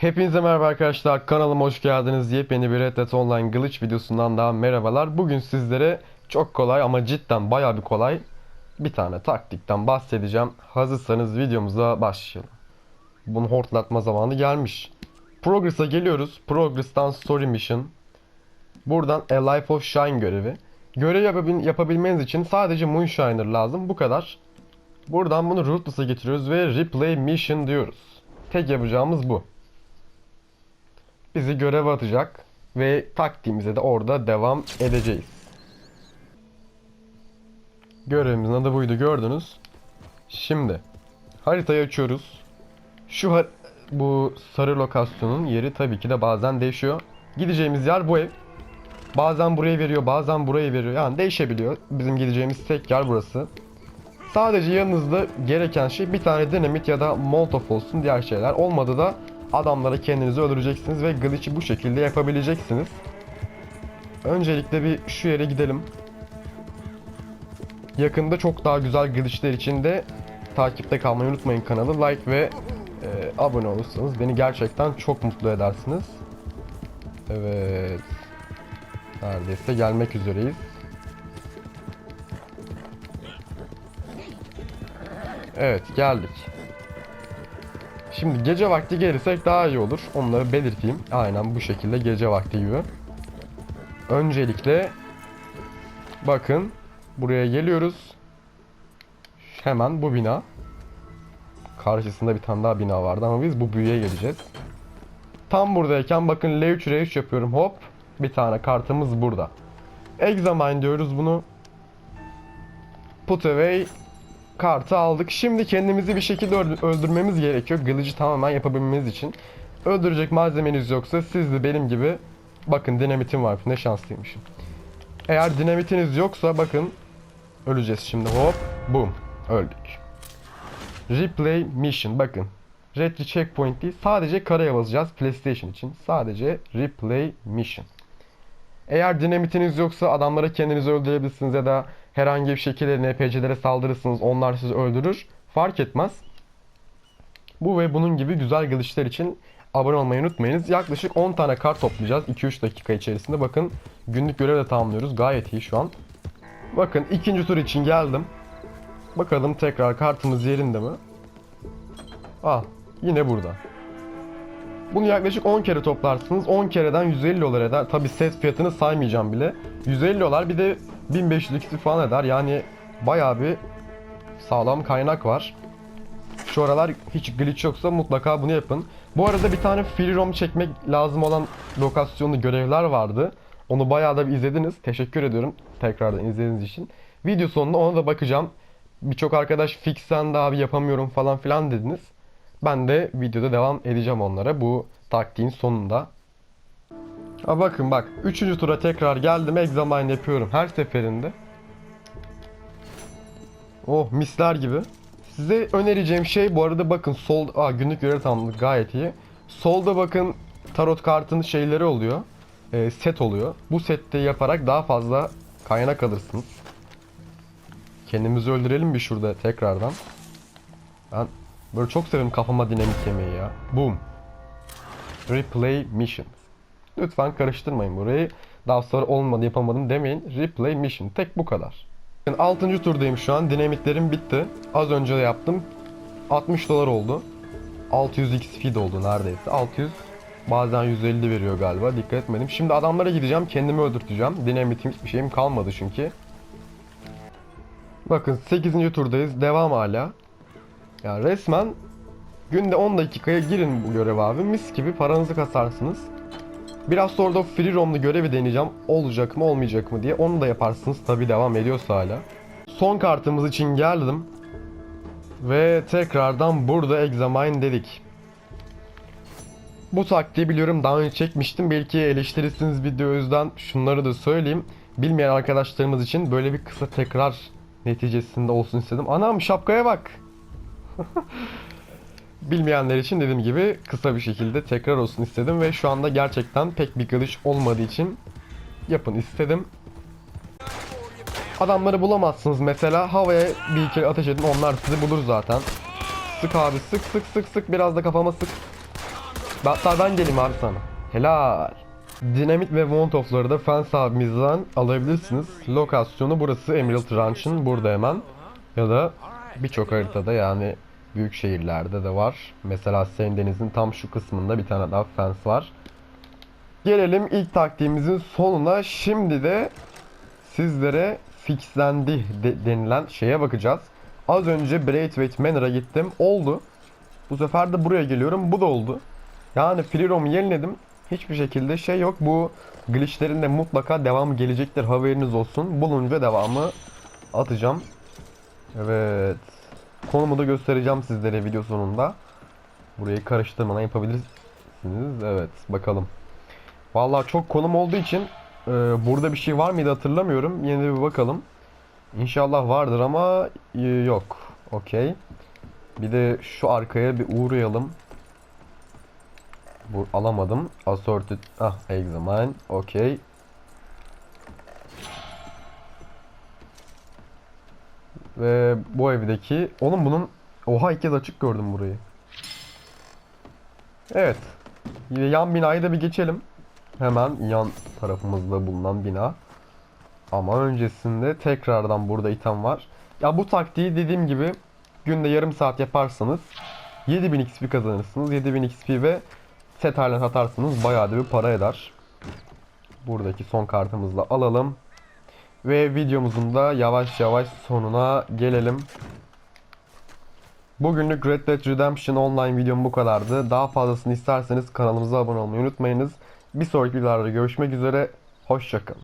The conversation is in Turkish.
Hepinize merhaba arkadaşlar kanalıma hoş geldiniz. Yepyeni bir Red Dead Online Glitch videosundan daha merhabalar. Bugün sizlere çok kolay ama cidden bayağı bir kolay bir tane taktikten bahsedeceğim. Hazırsanız videomuza başlayalım. Bunu hortlatma zamanı gelmiş. Progress'a geliyoruz. Progress'tan Story Mission. Buradan A Life of Shine görevi. Görev yapabil- yapabilmeniz için sadece Moonshiner lazım. Bu kadar. Buradan bunu Ruthless'a getiriyoruz ve Replay Mission diyoruz. Tek yapacağımız bu bizi göreve atacak ve taktiğimize de orada devam edeceğiz. Görevimizin adı buydu gördünüz. Şimdi haritayı açıyoruz. Şu har- bu sarı lokasyonun yeri tabii ki de bazen değişiyor. Gideceğimiz yer bu ev. Bazen burayı veriyor, bazen burayı veriyor. Yani değişebiliyor. Bizim gideceğimiz tek yer burası. Sadece yanınızda gereken şey bir tane dinamit ya da molotof olsun. Diğer şeyler olmadı da adamlara kendinizi öldüreceksiniz ve glitch'i bu şekilde yapabileceksiniz. Öncelikle bir şu yere gidelim. Yakında çok daha güzel glitch'ler için de takipte kalmayı unutmayın kanalı. Like ve e, abone olursanız beni gerçekten çok mutlu edersiniz. Evet. Neredeyse gelmek üzereyiz. Evet geldik. Şimdi gece vakti gelirsek daha iyi olur. Onları belirteyim. Aynen bu şekilde gece vakti gibi. Öncelikle bakın buraya geliyoruz. Hemen bu bina. Karşısında bir tane daha bina vardı ama biz bu büyüye geleceğiz. Tam buradayken bakın L3 R3 yapıyorum hop. Bir tane kartımız burada. Examine diyoruz bunu. Put away kartı aldık. Şimdi kendimizi bir şekilde öldür- öldürmemiz gerekiyor. Glitch'i tamamen yapabilmemiz için. Öldürecek malzemeniz yoksa siz de benim gibi bakın dinamitim var. Ne şanslıymışım. Eğer dinamitiniz yoksa bakın öleceğiz şimdi. Hop boom öldük. Replay mission bakın. Retro checkpoint değil sadece karaya basacağız PlayStation için. Sadece replay mission. Eğer dinamitiniz yoksa adamlara kendinizi öldürebilirsiniz ya da herhangi bir şekilde NPC'lere saldırırsınız onlar sizi öldürür. Fark etmez. Bu ve bunun gibi güzel glitchler için abone olmayı unutmayınız. Yaklaşık 10 tane kart toplayacağız 2-3 dakika içerisinde. Bakın günlük görev de tamamlıyoruz. Gayet iyi şu an. Bakın ikinci tur için geldim. Bakalım tekrar kartımız yerinde mi? Ah yine burada. Bunu yaklaşık 10 kere toplarsınız. 10 kereden 150 dolar eder. Tabi set fiyatını saymayacağım bile. 150 dolar bir de 1500 XP falan eder. Yani bayağı bir sağlam kaynak var. Şu aralar hiç glitch yoksa mutlaka bunu yapın. Bu arada bir tane free roam çekmek lazım olan lokasyonlu görevler vardı. Onu bayağı da bir izlediniz. Teşekkür ediyorum tekrardan izlediğiniz için. Video sonunda ona da bakacağım. Birçok arkadaş fixen de abi yapamıyorum falan filan dediniz. Ben de videoda devam edeceğim onlara bu taktiğin sonunda. Ha bakın bak 3. tura tekrar geldim examine yapıyorum her seferinde. Oh misler gibi. Size önereceğim şey bu arada bakın sol Aa, günlük görev tamamladık gayet iyi. Solda bakın tarot kartının şeyleri oluyor. Ee, set oluyor. Bu sette yaparak daha fazla kaynak alırsınız. Kendimizi öldürelim bir şurada tekrardan. Ben böyle çok severim kafama dinamik yemeği ya. Boom. Replay mission. Lütfen karıştırmayın burayı. Daha sonra olmadı yapamadım demeyin. Replay mission. Tek bu kadar. 6. turdayım şu an. Dinamitlerim bitti. Az önce de yaptım. 60 dolar oldu. 600 XP de oldu neredeyse. 600 bazen 150 veriyor galiba. Dikkat etmedim. Şimdi adamlara gideceğim. Kendimi öldürteceğim. Dinamitim hiçbir şeyim kalmadı çünkü. Bakın 8. turdayız. Devam hala. Ya resmen günde 10 dakikaya girin bu görev abi. Mis gibi paranızı kasarsınız. Biraz sonra da free roam'lu görevi deneyeceğim. Olacak mı olmayacak mı diye. Onu da yaparsınız tabi devam ediyorsa hala. Son kartımız için geldim. Ve tekrardan burada examine dedik. Bu taktiği biliyorum daha önce çekmiştim. Belki eleştirirsiniz video yüzden şunları da söyleyeyim. Bilmeyen arkadaşlarımız için böyle bir kısa tekrar neticesinde olsun istedim. Anam şapkaya bak. Bilmeyenler için dediğim gibi kısa bir şekilde tekrar olsun istedim ve şu anda gerçekten pek bir glitch olmadığı için yapın istedim. Adamları bulamazsınız mesela havaya bir iki ateş edin onlar sizi bulur zaten. Sık abi sık sık sık sık biraz da kafama sık. Hatta ben geleyim abi sana. Helal. Dinamit ve Montof'ları da Fence abimizden alabilirsiniz. Lokasyonu burası Emerald Ranch'ın burada hemen. Ya da birçok haritada yani büyük şehirlerde de var. Mesela Seine Deniz'in tam şu kısmında bir tane daha fence var. Gelelim ilk taktiğimizin sonuna. Şimdi de sizlere fixlendi de- denilen şeye bakacağız. Az önce Braithwaite Manor'a gittim. Oldu. Bu sefer de buraya geliyorum. Bu da oldu. Yani Free roam'u yeniledim. Hiçbir şekilde şey yok. Bu glitchlerin de mutlaka devamı gelecektir. Haberiniz olsun. Bulunca devamı atacağım. Evet. Konumu da göstereceğim sizlere video sonunda. Burayı karıştırmadan yapabilirsiniz. Evet. Bakalım. Vallahi çok konum olduğu için e, burada bir şey var mıydı hatırlamıyorum. Yine bir bakalım. İnşallah vardır ama e, yok. Okey. Bir de şu arkaya bir uğrayalım. Bu alamadım. Assorted. Ah, examine. Okey. Ve bu evdeki... Oğlum bunun... Oha ilk kez açık gördüm burayı. Evet. Yan binayı da bir geçelim. Hemen yan tarafımızda bulunan bina. Ama öncesinde tekrardan burada item var. Ya bu taktiği dediğim gibi günde yarım saat yaparsanız 7000 XP kazanırsınız. 7000 XP ve set haline satarsanız bayağı da bir para eder. Buradaki son kartımızı da alalım. Ve videomuzun da yavaş yavaş sonuna gelelim. Bugünlük Red Dead Redemption online videom bu kadardı. Daha fazlasını isterseniz kanalımıza abone olmayı unutmayınız. Bir sonraki videolarda görüşmek üzere. Hoşçakalın.